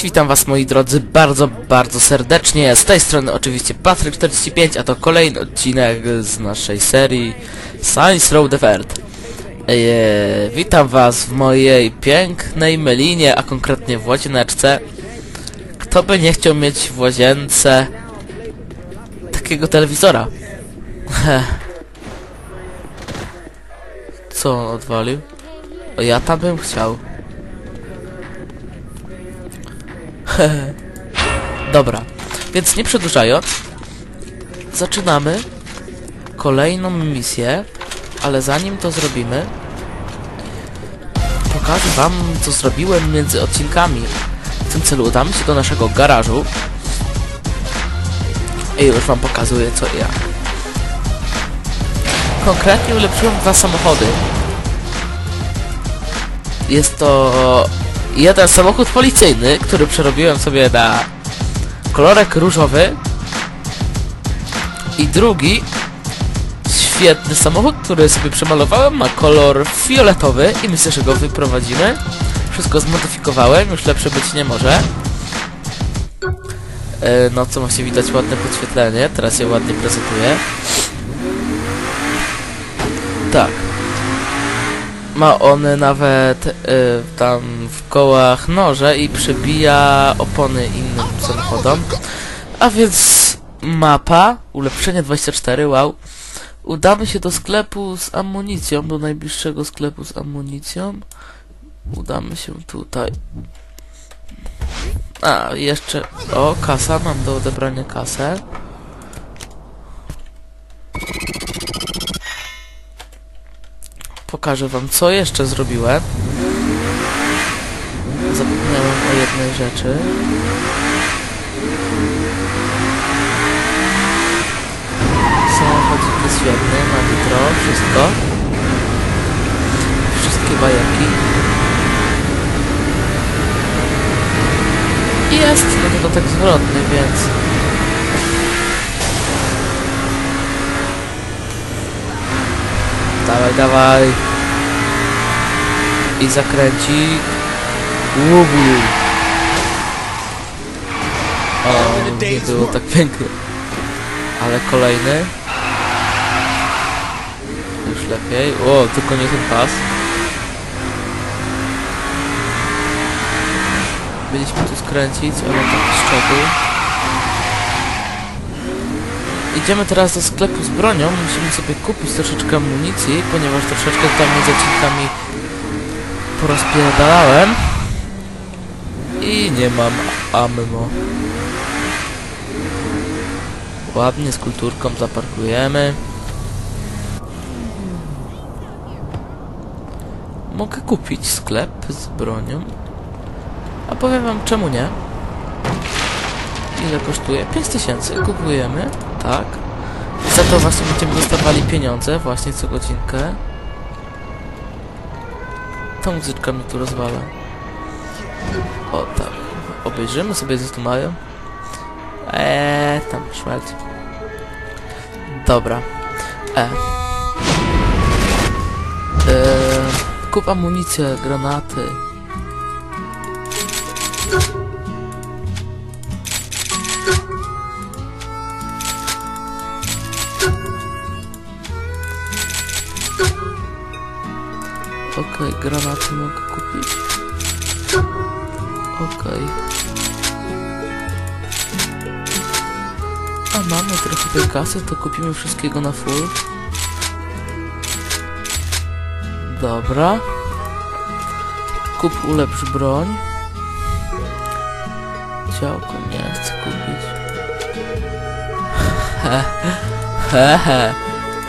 Cześć, witam was moi drodzy bardzo, bardzo serdecznie. Z tej strony oczywiście Patryk45, a to kolejny odcinek z naszej serii Science Road of Earth. Eee, witam was w mojej pięknej melinie, a konkretnie w łazieneczce. Kto by nie chciał mieć w łazience takiego telewizora? Co on odwalił? O, ja tam bym chciał. Dobra, więc nie przedłużając, zaczynamy kolejną misję, ale zanim to zrobimy, pokażę wam, co zrobiłem między odcinkami. W tym celu udamy się do naszego garażu i już wam pokazuję co i jak. Konkretnie ulepszyłem dwa samochody. Jest to jeden samochód policyjny, który przerobiłem sobie na kolorek różowy i drugi świetny samochód, który sobie przemalowałem, ma kolor fioletowy i myślę, że go wyprowadzimy. Wszystko zmodyfikowałem, już lepsze być nie może. E, No co właśnie widać ładne podświetlenie, teraz je ładnie prezentuję. Tak. Ma on nawet y, tam w kołach noże i przebija opony innym samochodom. A więc mapa, ulepszenie 24, wow. Udamy się do sklepu z amunicją, do najbliższego sklepu z amunicją. Udamy się tutaj. A, jeszcze... O, kasa, mam do odebrania kasę. Pokażę wam, co jeszcze zrobiłem. Zapomniałem o jednej rzeczy. Samochodzik jest świetny, ma nitro, wszystko. Wszystkie bajaki. I jest no dodatek zwrotny, więc... Dawaj, dawaj. I zakręci. Łubu. O, nie było tak pięknie. Ale kolejny. Już lepiej. O, tylko nie ten pas. Byliśmy tu skręcić, ale taki szczegół. Idziemy teraz do sklepu z bronią. Musimy sobie kupić troszeczkę amunicji, ponieważ troszeczkę tam między odcinkami porozpierdalałem. I nie mam ammo. Ładnie z kulturką zaparkujemy. Mogę kupić sklep z bronią. A powiem wam czemu nie. Ile kosztuje? 5000. Kupujemy. Tak. Za to właśnie będziemy dostawali pieniądze właśnie co godzinkę. Ta muzyczka mnie tu rozwala. O tak. Obejrzymy sobie co tu mają. Eee, tam szmelć. Dobra. E. Eee, kup amunicję, granaty. Okej, granaty mogę kupić. Okej. A mamy trochę tej kasy, to kupimy wszystkiego na full. Dobra. Kup ulepsz broń. Działko nie chcę kupić. Hehe.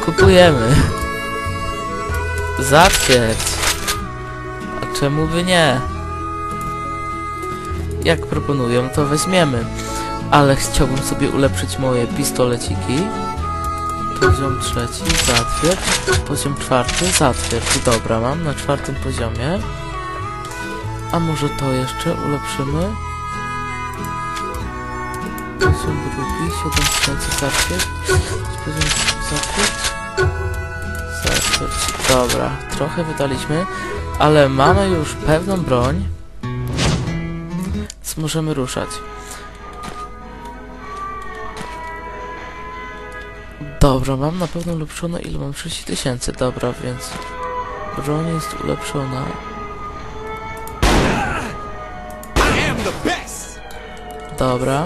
Kupujemy. Zatwierdź. Czemu by nie? Jak proponują, to weźmiemy. Ale chciałbym sobie ulepszyć moje pistoleciki. Poziom trzeci, zatwierdź. Poziom czwarty, zatwierdź. Dobra, mam na czwartym poziomie. A może to jeszcze ulepszymy? Poziom drugi, 7000 zatwierdź. Poziom zatwierdź. Zatwierdź. Dobra, trochę wydaliśmy, ale mamy już pewną broń. Więc możemy ruszać. Dobra, mam na pewno ulepszone, ile mam? 30 tysięcy, dobra, więc... Broń jest ulepszona. Dobra.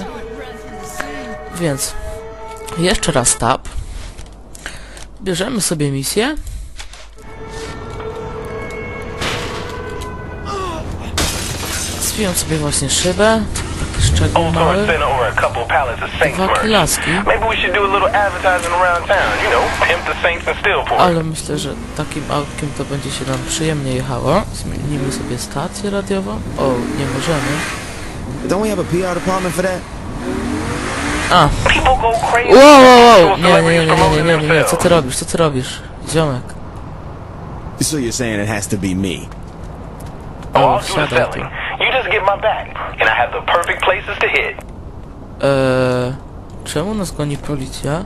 Więc... Jeszcze raz tab. Bierzemy sobie misję. Know, pimp the Saints and steal for it. Ale myślę, że takim autkiem to będzie się nam przyjemnie jechało. Zmienimy sobie stację radiową. O, nie możemy. Don't we have a PR department for that? A, wow, wow, wow. Nie, nie, nie, nie, nie, nie, nie, nie, co ty robisz, co ty robisz? Ziomek. So you're saying it has to be me? Oh, O, I'll do the siadaj tu. Get my back, and I have the perfect places to hit. Eee, czemu nas goni policja?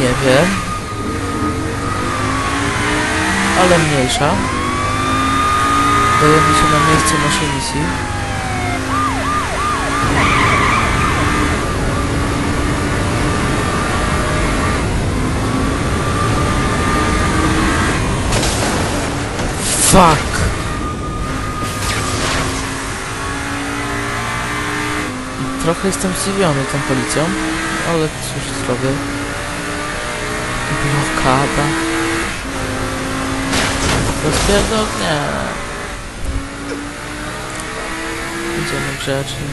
Nie wiem. Ale mniejsza. Dajemy się na miejsce naszej misji. Fuck! Trochę jestem zdziwiony tą policją, ale cóż zrobię. Blokada. Rozpierdol? Idziemy grzecznie.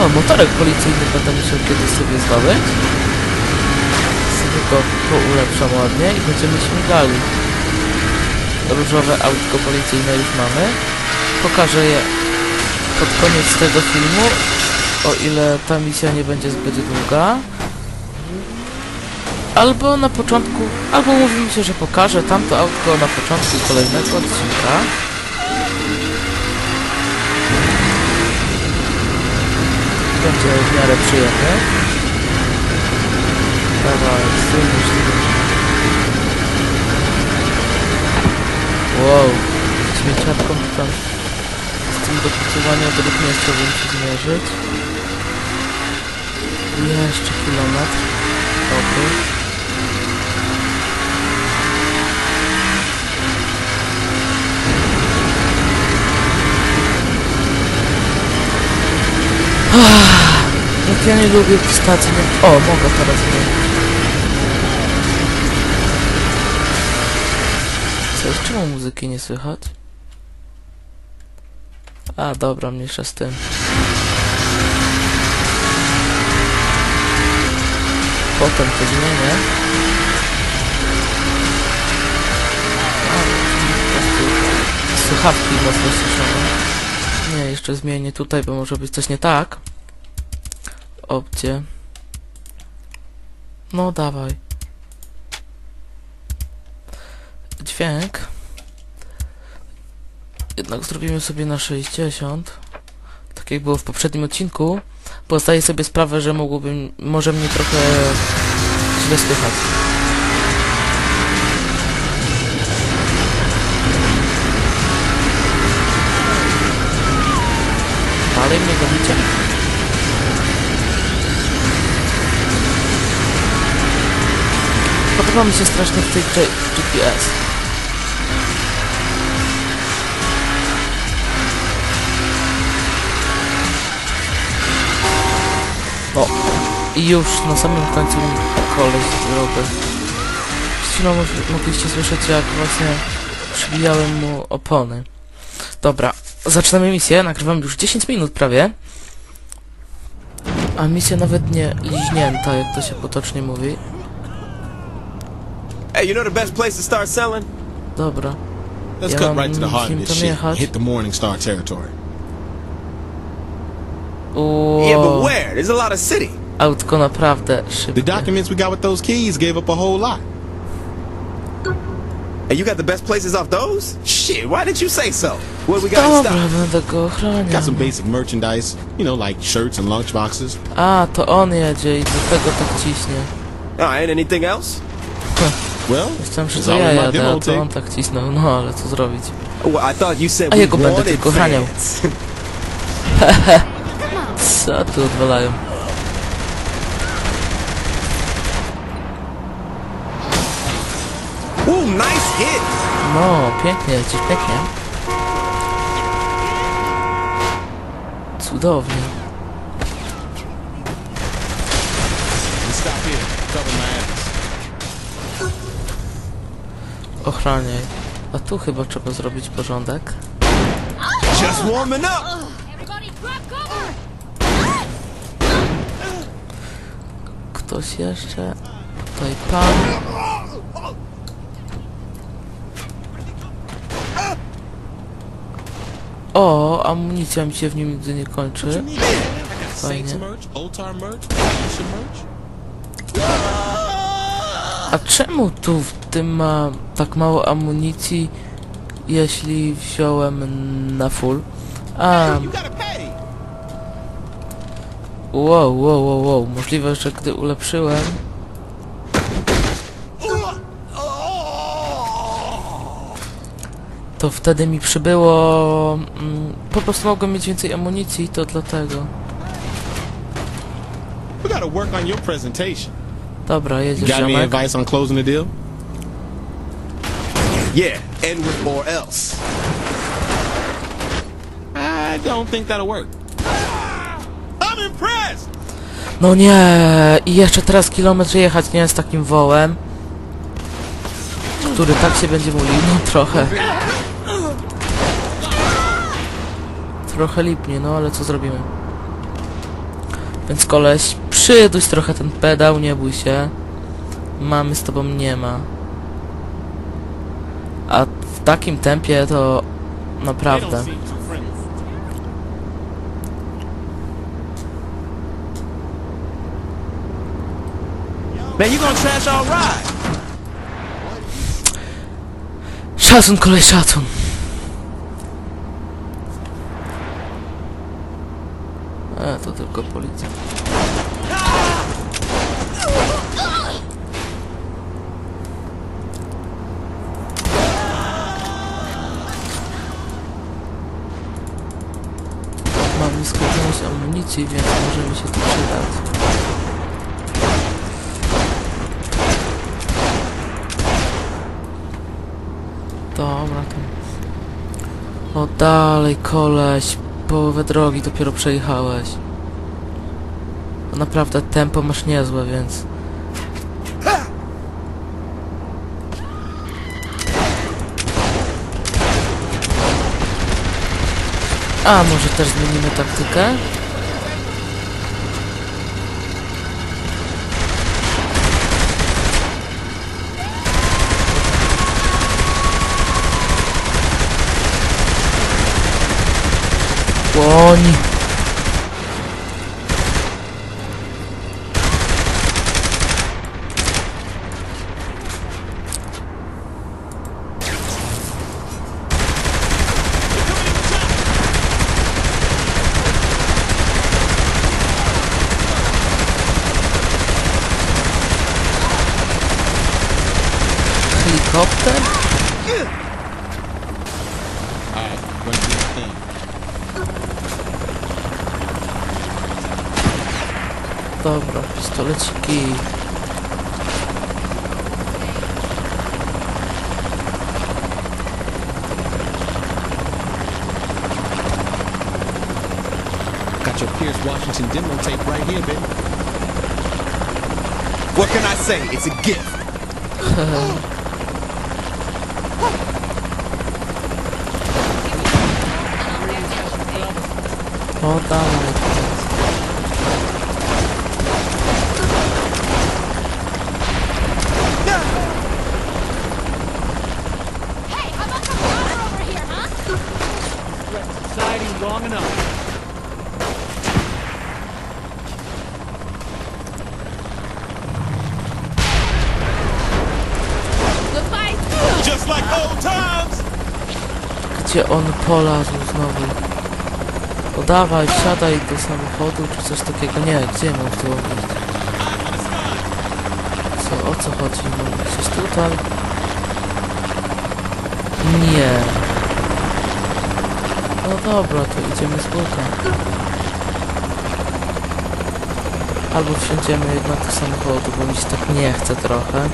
O, motorek policyjny będę musiał kiedyś sobie zdobyć. Sobie go poulepszam ładnie i będziemy śmigali. Różowe autko policyjne już mamy. Pokażę je pod koniec tego filmu, o ile ta misja nie będzie zbyt długa. Albo na początku, albo mówi mi się, że pokażę tamto autko na początku kolejnego odcinka. Będzie w miarę przyjemny. Dawaj, stój możliwy. Wow, śmieciarką to tam z tym dopucowaniem według mnie chciałbym się zmierzyć. Jeszcze kilometr. Dobry. Jak ja nie lubię stacji. Nie... O, mogę teraz zmienić. Jest? Czemu muzyki nie słychać? A, dobra, mniejsza z tym. Potem to zmienię. Słuchawki mocno słyszone. Nie, jeszcze zmienię tutaj, bo może być coś nie tak. Opcje. No, dawaj. Dźwięk. Jednak zrobimy sobie na 60. Tak jak było w poprzednim odcinku. Bo zdaję sobie sprawę, że mogłbym, może mnie trochę źle słychać. Dalej mnie gonicie? Podoba mi się strasznie w tej GPS. I już na samym końcu koleś zrobił. Przed chwilą mo- mogliście słyszeć, jak właśnie przybijałem mu opony. Dobra, zaczynamy misję. Nagrywam już 10 minut prawie. A misja nawet nie liźnięta, jak to się potocznie mówi. Hey, you know the best place to start selling? Dobra. Let's Ja cut right to the heart of this shit. Hit the Morningstar territory. Yeah, but where? There's a lot of city. Autko naprawdę The szybkie. documents we got with those keys gave up a whole lot. And you got the best places off those? Shit, why didn't you say so? Where we gotta Dobra, stop? będę go. Got some basic merchandise, you know, like shirts and lunchboxes. A, to on jedzie i do tego tak ciśnie. Alright, anything else? Well, Myślałem, że it's to all ja in my jadę, demo a to on tape. tak cisnął. No, ale co zrobić? Well, I thought you said A we jego będę wanted tylko ochraniał. fans. Co tu odwalają? Ooh, nice hit! No, pięknie, lecisz pięknie. Cudownie. Ochraniaj. A tu chyba trzeba zrobić porządek. Just warming up! Ktoś jeszcze? Tutaj pan. O, amunicja mi się w nim nigdy nie kończy. Fajnie. A czemu tu w tym ma tak mało amunicji, jeśli wziąłem na full? A, wow, wow, wow, wow. Możliwe, że gdy ulepszyłem... To wtedy mi przybyło... Mm, po prostu mogłem mieć więcej amunicji, to dlatego. We gotta work on your presentation. Dobra, jedziesz Got any ziomek. advice on closing the deal? Yeah, and with or else. I don't think that'll work. I'm impressed. No nie! I jeszcze teraz kilometr jechać, nie z takim wołem. Który tak się będzie mówił, no trochę. Trochę lipnie, no ale co zrobimy? Więc koleś, przyduś trochę ten pedał, nie bój się. Mamy z tobą nie ma. A w takim tempie to naprawdę. Szacun, kolej, szacun. Tylko policja. Mam amunicji, więc może mi się to przydać. Dobra, to... O dalej, koleś. Połowę drogi dopiero przejechałeś. Naprawdę tempo masz niezłe, więc... A, może też zmienimy taktykę? Łoń! Alright, gonna do my thing. Dobra, pistoleciki. Got your Pierce Washington demo tape right here, baby. What can I say? It's a gift. O dalej. Hey, how about some cover over here, huh? Goodbye. Just like Old times. Gdzie on polazł znowu? O dawaj, wsiadaj do samochodu czy coś takiego. Nie, gdzie mam tu? Co, o co chodzi? No, gdzieś tutaj? Nie. No dobra, to idziemy z buta. Albo wsiądziemy jednak do samochodu, bo mi się tak nie chce trochę.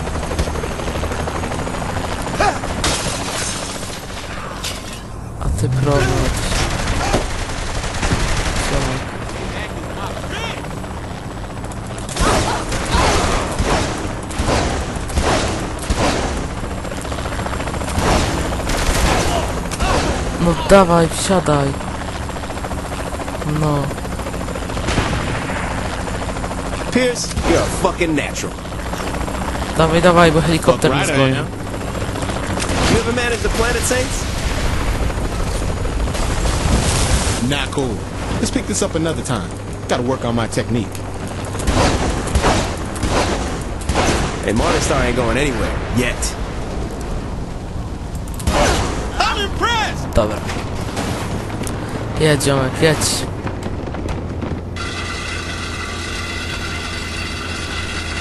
Dawaj, wsiadaj. No. Pierce, you're a fucking natural. Dawaj, dawaj, bo helikopter Fuck mnie right zgoni. You ever managed the Planet Saints? Not cool. Let's pick this up another time. Gotta work on my technique. Hey, Morning Star ain't going anywhere. Yet. I'm impressed. Dobra. Jedź, ziomek, jedź.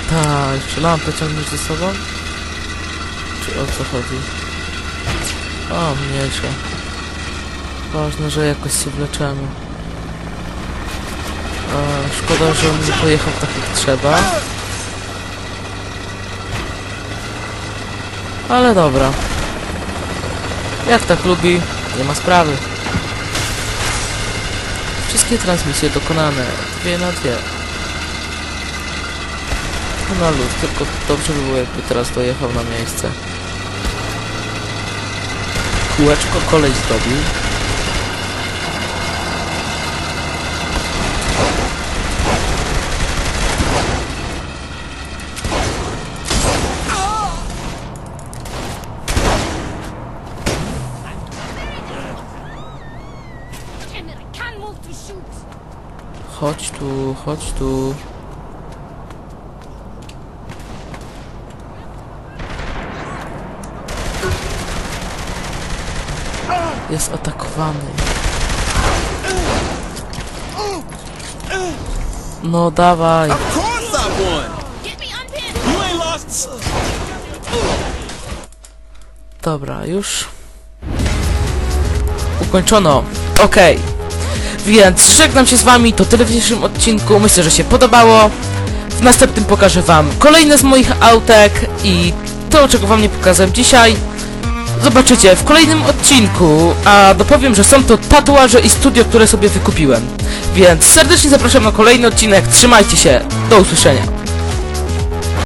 Ta, jeszcze lampę ciągniesz ze sobą? Czy o co chodzi? O, mniejsza. Ważne, że jakoś się wleczemy. A, szkoda, że on nie pojechał tak jak trzeba. Ale dobra. Jak tak lubi, nie ma sprawy. Wszystkie transmisje dokonane, dwie na dwie. No na luz, tylko dobrze by było jakby teraz dojechał na miejsce. Kółeczko kolej zdobił. Chodź tu. Jest atakowany. No dawaj. Dobra, już. Ukończono. Okej. Więc żegnam się z wami, to tyle w dzisiejszym odcinku. Myślę, że się podobało. W następnym pokażę wam kolejne z moich autek i to, czego wam nie pokazałem dzisiaj. Zobaczycie w kolejnym odcinku, a dopowiem, że są to tatuaże i studio, które sobie wykupiłem. Więc serdecznie zapraszam na kolejny odcinek. Trzymajcie się. Do usłyszenia.